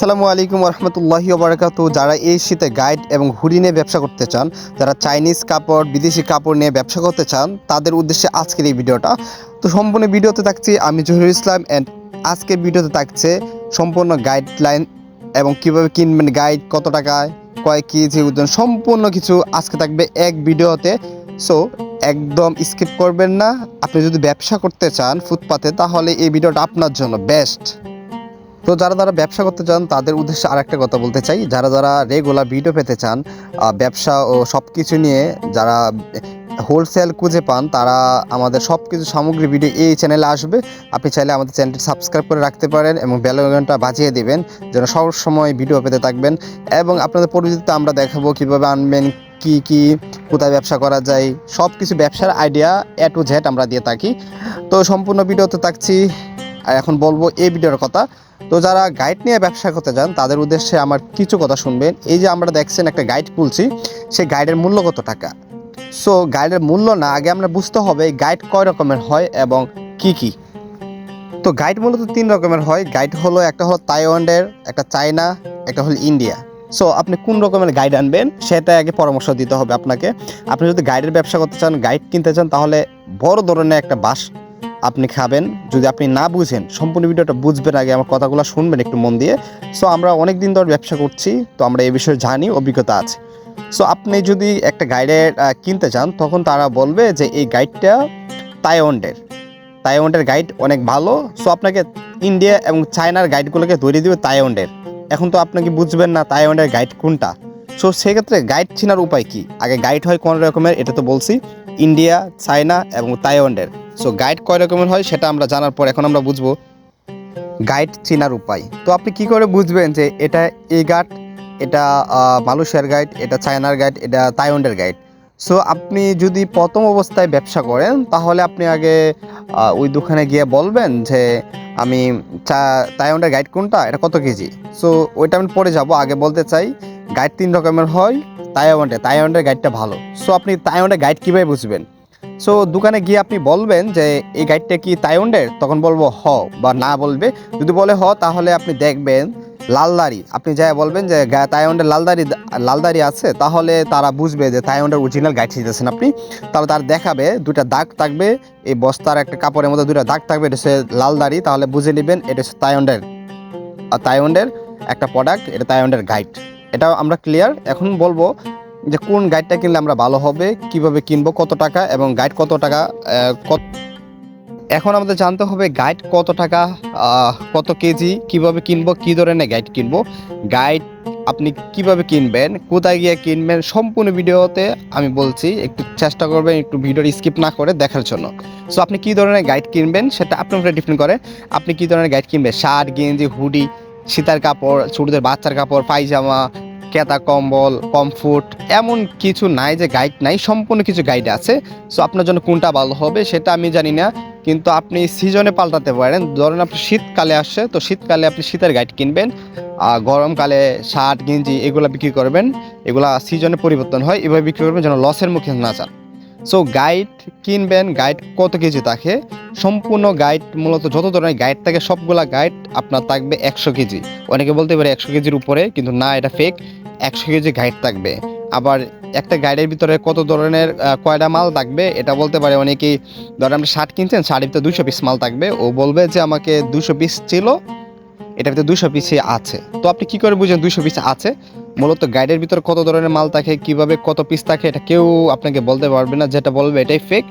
সালামু আলাইকুম রহমতুল্লাহি ওবরাকাতু। যারা এই শীতে গাইড এবং হুডি নিয়ে ব্যবসা করতে চান, যারা চাইনিজ কাপড়, বিদেশি কাপড় নিয়ে ব্যবসা করতে চান, তাদের উদ্দেশ্যে আজকের এই ভিডিওটা। তো সম্পূর্ণ ভিডিওতে থাকছি আমি জহিরুল ইসলাম অ্যান্ড আজকের ভিডিওতে থাকছে সম্পূর্ণ গাইডলাইন এবং কীভাবে কিনবেন গাইড কত টাকায়, কয় কেজি ওজন, সম্পূর্ণ কিছু আজকে থাকবে এক ভিডিওতে। সো একদম স্কিপ করবেন না। আপনি যদি ব্যবসা করতে চান ফুটপাতে, তাহলে এই ভিডিওটা আপনার জন্য বেস্ট তো যারা যারা ব্যবসা করতে চান, তাদের উদ্দেশ্যে আর একটা কথা বলতে চাই। যারা যারা রেগুলার ভিডিও পেতে চান ব্যবসা ও সব কিছু নিয়ে যারা হোলসেল খুঁজে পান, তারা আমাদের সব কিছু সামগ্রী ভিডিও এই চ্যানেলে আসবে। আপনি চাইলে আমাদের চ্যানেলটি সাবস্ক্রাইব করে রাখতে পারেন এবং বেলঘন্টা বাজিয়ে দেবেন, যেন সব সময় ভিডিও পেতে থাকবেন। এবং আপনাদের পরিচিতিতে আমরা দেখাবো কীভাবে আনবেন, কি কি, কোথায় ব্যবসা করা যায় সব কিছু ব্যবসার আইডিয়া এ টু জেড আমরা দিয়ে থাকি। তো সম্পূর্ণ ভিডিওতে থাকছি। এখন বলব এই ভিডিওর কথা। তো যারা গাইড নিয়ে ব্যবসা করতে যান, তাদের উদ্দেশ্যে আমার কিছু কথা শুনবেন। এই যে আমরা দেখছেন একটা গাইড খুলছি সেই গাইডের মূল্য কত টাকা? সো গাইডের মূল্য না, আগে আমরা বুঝতে হবে গাইড কয় রকমের হয় এবং কি কি। তো গাইড মূলত তিন রকমের হয়। গাইড হলো একটা হলো তাইওয়ানের, একটা চায়না, একটা হলো ইন্ডিয়া। সো আপনি কোন রকমের গাইড আনবেন, সেটা আগে পরামর্শ দিতে হবে আপনাকে। আপনি যদি গাইডের ব্যবসা করতে চান গাইড কিনতে চান, তাহলে বড় ধরনের একটা বাস আপনি খাবেন। যদি আপনি না বুঝেন, সম্পূর্ণ ভিডিওটা বুঝবেন আগে, আমার কথাগুলো শুনবেন একটু মন দিয়ে। সো আমরা অনেক দিন ধরে ব্যবসা করছি, তো আমরা এই বিষয়ে জানি, অভিজ্ঞতা আছে। সো আপনি যদি একটা গাইডের কিনতে চান, তখন তারা বলবে যে এই গাইডটা তাইওয়ান্ডের তাইওয়ান্ডের গাইড অনেক ভালো। সো আপনাকে ইন্ডিয়া এবং চায়নার গাইডগুলোকে ধরিয়ে দিবে তাইওয়ান্ডের এখন তো আপনাকে বুঝবেন না তাইওয়ান্ডের গাইড কোনটা? সো সেক্ষেত্রে গাইড চেনার উপায় কি? আগে গাইড হয় কোন রকমের, এটা তো বলছি। ইন্ডিয়া, চায়না এবং তাইওয়ান্ডের সো গাইড কয় রকমের হয় সেটা আমরা জানার পর এখন আমরা বুঝব। গাইড চেনার উপায়। তো আপনি কি করে বুঝবেন যে এটা এই গাইড এটা মালয়েশিয়ার গাইড এটা চায়নার গাইড এটা তাইওয়ান্ডের গাইড সো আপনি যদি প্রথম অবস্থায় ব্যবসা করেন, তাহলে আপনি আগে ওই দোকানে গিয়ে বলবেন যে আমি চা তাইওয়ান্ডের গাইড কোনটা, এটা কত কেজি? সো ওইটা আমি পরে যাব, আগে বলতে চাই গাইড তিন রকমের হয় তাইওয়ান্ডে তাইওয়ান্ডের গাইডটা ভালো। সো আপনি তাইওয়ান্ডের গাইড কীভাবে বুঝবেন? সো দোকানে গিয়ে আপনি বলবেন যে, এই গাইডটা কি তাইওয়ান্ডের তখন বলব, হ বা না বলবে। যদি বলে হ, তাহলে আপনি দেখবেন লালদারি আপনি যা বলবেন যে তাইওয়ান্ডের লালদারি লালদারি আছে? তাহলে তারা বুঝবে যে তাইওয়ান্ডের অরিজিনাল গাইড শিখতেছেন আপনি। তাহলে তার দেখাবে, দুইটা দাগ থাকবে, এই বস্তার একটা কাপড়ের মধ্যে দুইটা দাগ থাকবে, এটা হচ্ছে লালদারি তাহলে বুঝে নেবেন এটা হচ্ছে তাইওয়ান্ডের তাইওয়ান্ডের একটা প্রোডাক্ট এটা তাইওয়ান্ডের গাইড এটা আমরা ক্লিয়ার এখন বলব যে কোন গাইডটা কিনলে আমরা ভালো হবে, কীভাবে কিনবো, কত টাকা এবং গাইড কত টাকা এখন আমাদের জানতে হবে গাইড কত টাকা কত কেজি, কীভাবে কিনবো, কি ধরনের গাইড কিনবো। গাইড আপনি কীভাবে কিনবেন, কোথায় গিয়ে কিনবেন, সম্পূর্ণ ভিডিওতে আমি বলছি, একটু চেষ্টা করবেন একটু ভিডিওর স্কিপ না করে দেখার জন্য। সো আপনি কি ধরনের গাইড কিনবেন, সেটা আপনার উপরে ডিপেন্ড করে। আপনি কি ধরনের গাইড কিনবেন? শার্ট, গেঞ্জি, হুডি শীতার কাপড়, ছোটদের বাচ্চার কাপড়, পায়জামা কেতা কম্বল কমফুট এমন কিছু নাই যে গাইড নাই, সম্পূর্ণ কিছু গাইড আছে। সো আপনার জন্য কোনটা ভালো হবে সেটা আমি জানি না, কিন্তু আপনি সিজনে পাল্টাতে পারেন। ধরেন আপনি শীতকালে আসছে, তো শীতকালে আপনি শীতের গাইড কিনবেন, আর গরমকালে শার্ট, গেঞ্জি এগুলো বিক্রি করবেন। এগুলা সিজনে পরিবর্তন হয়, এভাবে বিক্রি করবেন যেন লসের মুখে না যান। সো গাইড কিনবেন গাইড কত কেজি থাকে? সম্পূর্ণ গাইড মূলত যত ধরনের গাইড থাকে, সবগুলা গাইড আপনার থাকবে একশো কেজি। অনেকে বলতে পারে একশো কেজির উপরে, কিন্তু না, এটা ফেক একশো কেজি গাইড থাকবে। আবার একটা গাইডের ভিতরে কত ধরনের কয়টা মাল থাকবে, এটা বলতে পারে অনেকেই, ধরেন আপনি শার্ট কিনছেন শার্টের ভিতরে দুশো পিস মাল থাকবে, ও বলবে যে আমাকে দুশো পিস ছিল, এটার ভিতরে দুশো পিসই আছে। তো আপনি কি করে বুঝেন দুশো পিস আছে? মূলত গাইডের ভিতরে কত ধরনের মাল থাকে, কীভাবে কত পিস থাকে, এটা কেউ আপনাকে বলতে পারবে না, যেটা বলবে এটাই ফেক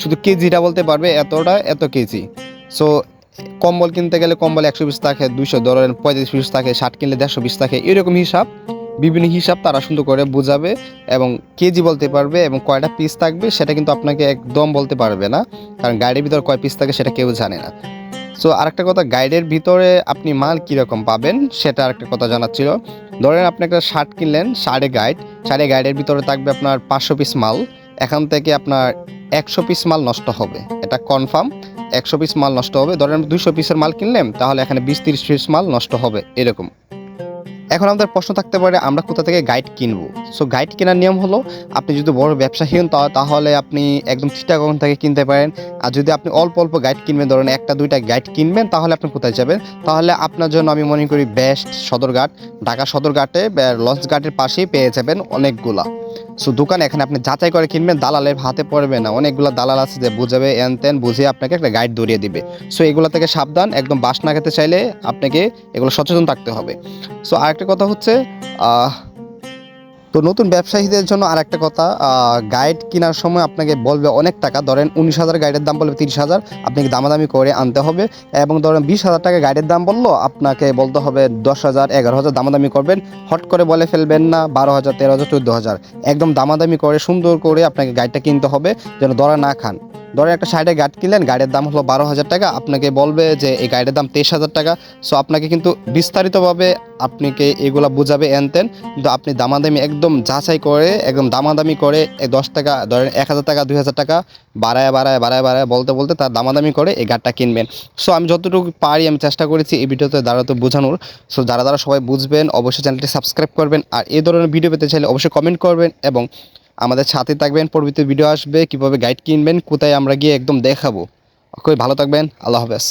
শুধু কেজিটা বলতে পারবে এতটা, এত কেজি সো কম্বল কিনতে গেলে কম্বল একশো পিস থাকে দুশো ধরেন পঁয়ত্রিশ পিস থাকে, ষাট কিনলে দেড়শো পিস থাকে, এরকম হিসাব। বিভিন্ন হিসাব তারা সুন্দর করে বোঝাবে এবং কেজি বলতে পারবে এবং কয়টা পিস থাকবে, সেটা কিন্তু আপনাকে একদম বলতে পারবে না। কারণ গাইডের ভিতরে কয় পিস থাকে, সেটা কেউ জানে না। সো আরেকটা কথা গাইডের ভিতরে আপনি মাল কীরকম পাবেন, সেটা আরেকটা কথা জানার ছিল ধরেন আপনি একটা শার্ট কিনলেন সাড়ে গাইড সাড়ে গাইডের ভিতরে থাকবে আপনার পাঁচশো পিস মাল। এখান থেকে আপনার একশো পিস মাল নষ্ট হবে, এটা কনফার্ম একশো পিস মাল নষ্ট হবে। ধরেন দুশো পিসের মাল কিনলেন, তাহলে এখানে বিশ তিরিশ পিস মাল নষ্ট হবে, এরকম। এখন আমাদের প্রশ্ন থাকতে পারে, আমরা কোথা থেকে গাইড কিনবো? সো গাইড কেনার নিয়ম হলো, আপনি যদি বড় ব্যবসাহীন হন তাহলে আপনি একদম চিটাগং থেকে কিনতে পারেন। আর যদি আপনি অল্প অল্প গাইড কিনবেন, ধরেন একটা, দুইটা গাইড কিনবেন, তাহলে আপনি কোথায় যাবেন? তাহলে আপনার জন্য আমি মনে করি বেস্ট সদরঘাট। ঢাকা সদরঘাটে লঞ্চ গার্ডের পাশেই পেয়ে যাবেন অনেকগুলা। সো দোকান এখানে আপনি যাচাই করে কিনবেন, দালালের হাতে পড়বে না। অনেকগুলো দালাল আছে যে বুঝাবে, এন তেন বুঝিয়ে আপনাকে একটা গাইড ধরিয়ে দিবে। সো এগুলো থেকে সাবধান, একদম বাস না খেতে চাইলে আপনাকে এগুলো সচেতন থাকতে হবে। সো আরেকটা কথা হচ্ছে তো নতুন ব্যবসায়ীদের জন্য আর একটা কথা গাইড কেনার সময় আপনাকে বলবে অনেক টাকা। ধরেন উনিশ হাজার গাইডের দাম বলবে তিরিশ হাজার, আপনাকে দামাদামি করে আনতে হবে। এবং ধরেন বিশ হাজার টাকা গাইডের দাম বলল, আপনাকে বলতে হবে দশ হাজার, এগারো হাজার দামাদামি করবেন। হট করে বলে ফেলবেন না, বারো হাজার, তেরো হাজার, চোদ্দ হাজার। একদম দামাদামি করে, সুন্দর করে আপনাকে গাইডটা কিনতে হবে, যেন দরা না খান। ধরেন একটা সাইডে গাইড কিনলেন গাইডের দাম হলো বারো হাজার টাকা, আপনাকে বলবে যে এই গাইডের দাম তেইশ হাজার টাকা। সো আপনাকে কিন্তু বিস্তারিতভাবে আপনাকে এগুলা বুঝাবে এনতেন কিন্তু আপনি দামাদামি একদম যাচাই করে, একদম দামাদামি করে এই দশ টাকা, ধরেন এক হাজার টাকা, দুই হাজার টাকা বাড়ায় বাড়ায় বাড়ায় বাড়ায় বলতে বলতে তার দামাদামি করে এই গাড়টা কিনবেন। সো আমি যতটুকু পারি আমি চেষ্টা করেছি এই ভিডিওতে দাঁড়াতে বোঝানোর। সো যারা যারা সবাই বুঝবেন, অবশ্যই চ্যানেলটি সাবস্ক্রাইব করবেন। আর এই ধরনের ভিডিও পেতে চাইলে অবশ্যই কমেন্ট করবেন এবং আমাদের সাথে থাকবেন, পরবর্তী ভিডিও আসবে, কীভাবে গাইড কিনবেন, কোথায় আমরা গিয়ে একদম দেখাবো। খুবই ভালো থাকবেন, আল্লাহ হাফেজ।